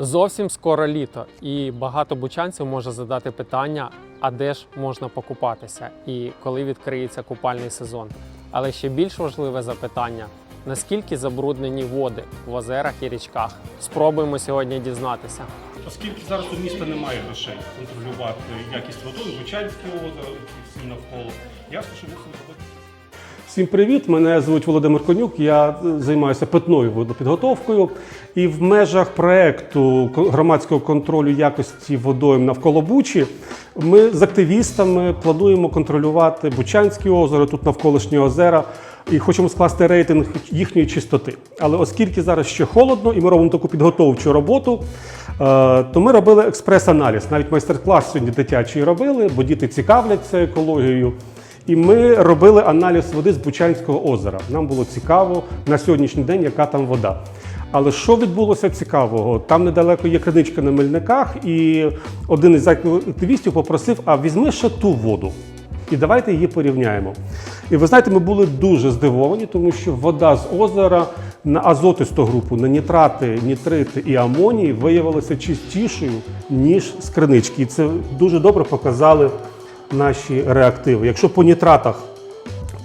Зовсім скоро літо, і багато бучанців може задати питання, а де ж можна покупатися і коли відкриється купальний сезон. Але ще більш важливе запитання: наскільки забруднені води в озерах і річках? Спробуємо сьогодні дізнатися. Оскільки зараз у міста немає грошей контролювати якість води, Бучанське озеро і всі навколо, ясно, що мусимо зробити. Всім привіт! Мене звуть Володимир Конюк. Я займаюся питною водопідготовкою. І в межах проекту громадського контролю якості водойм навколо Бучі ми з активістами плануємо контролювати Бучанське озеро, тут навколишні озера. І хочемо скласти рейтинг їхньої чистоти. Але оскільки зараз ще холодно, і ми робимо таку підготовчу роботу, е, то ми робили експрес-аналіз. Навіть майстер-клас сьогодні дитячий робили, бо діти цікавляться екологією. І ми робили аналіз води з Бучанського озера. Нам було цікаво на сьогоднішній день, яка там вода. Але що відбулося цікавого? Там недалеко є криничка на мельниках, і один із активістів попросив: а візьми ще ту воду. І давайте її порівняємо. І ви знаєте, ми були дуже здивовані, тому що вода з озера на азотисту групу, на нітрати, нітрити і амонії виявилася чистішою, ніж з кринички. І це дуже добре показали наші реактиви. Якщо по нітратах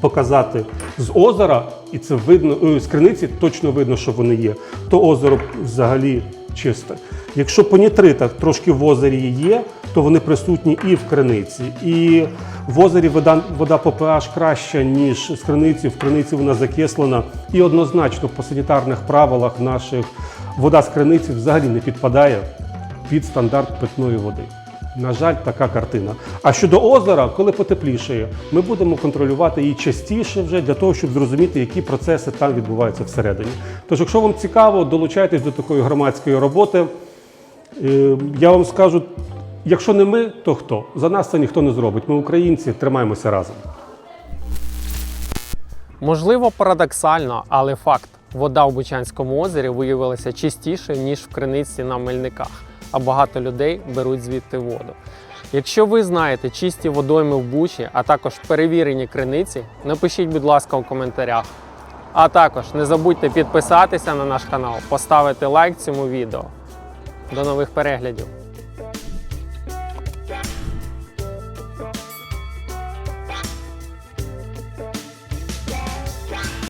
показати з озера, і це видно е, з криниці, точно видно, що вони є, то озеро взагалі чисте. Якщо по нітритах трошки в озері є, то вони присутні і в криниці. І в озері вода, вода по краща, ніж з криниці. В криниці вона закислена. І однозначно по санітарних правилах наших вода з криниці взагалі не підпадає під стандарт питної води. На жаль, така картина. А щодо озера, коли потеплішає, ми будемо контролювати її частіше вже для того, щоб зрозуміти, які процеси там відбуваються всередині. Тож, якщо вам цікаво, долучайтесь до такої громадської роботи. Е, Я вам скажу, якщо не ми, то хто? За нас це ніхто не зробить. Ми українці, тримаємося разом. Можливо, парадоксально, але факт: вода в Бучанському озері виявилася чистішою, ніж в криниці на мельниках, а багато людей беруть звідти воду. Якщо ви знаєте чисті водойми в Бучі, а також перевірені криниці, напишіть, будь ласка, у коментарях. А також не забудьте підписатися на наш канал, поставити лайк цьому відео. До нових переглядів!